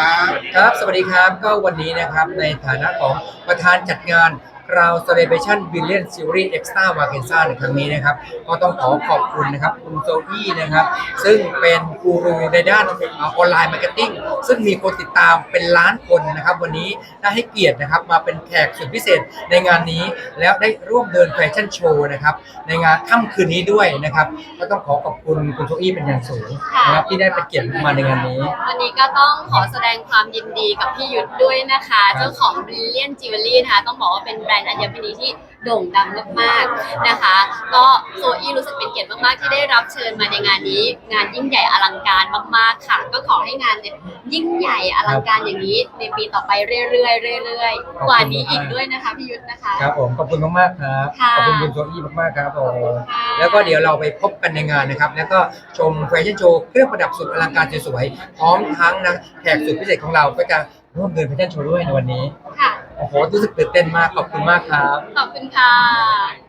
ครับ ครับ สวัสดีครับ ก็วันนี้นะครับ ในฐานะของประธานจัดงาน Crown Celebration Billion Series Extra v a c a n z a ในครั้งนี้นะครับ ก็ต้องขอขอบคุณนะครับ คุณโจอี้นะครับ ซึ่งเป็นกูรูในด้านออนไลน์มาร์เก็ตติ้งซึ่งมีคนติดตามเป็นล้านคนนะครับ วันนี้ได้ให้เกียรตินะครับมาเป็นแขกสุดพิเศษในงานนี้ แล้วได้ร่วมเดินแฟชั่นโชว์นะครับ ในงานค่ำคืนนี้ด้วยนะครับ ก็ต้องขอขอบคุณคุณโจอี้เป็นอย่างสูงนะครับที่ได้เป็นเกียรติมาในงานนี้ วันนี้ก็ต้องขอแสดงความยินดีกับพี่ยุทธด้วยนะคะ เจ้าของ Brilliant Jewelry นะคะต้องบอกว่าเป็นแบรนด์อัญมณีที่ โด่งดังมากๆนะคะ ก็โซอี้รู้สึกเป็นเกียรติมากๆที่ได้รับเชิญมาในงานนี้ งานยิ่งใหญ่อลังการมากๆค่ะ ก็ขอให้งานเนี่ยยิ่งใหญ่อลังการอย่างนี้ ในปีต่อไปเรื่อยๆเรื่อยขอบคุณๆกว่านี้มากอีกด้วยนะคะพี่ยุทธนะคะ ครับผมขอบคุณมากๆครับค่ะขอบคุณคุณโจอี้มากๆครับผมค่ะแล้วก็เดี๋ยวเราไปพบกันในงานนะครับ แล้วก็ชมแฟชั่นโชว์เครื่องประดับสุดอลังการสวยๆพร้อมทั้งนะแขกสุดพิเศษของเราก็จะร่วมเดินแฟชั่นโชว์ด้วยในวันนี้ค่ะ โฮสรู้สึกตื่นเต้นมากขอบคุณมากครับ ขอบคุณค่ะ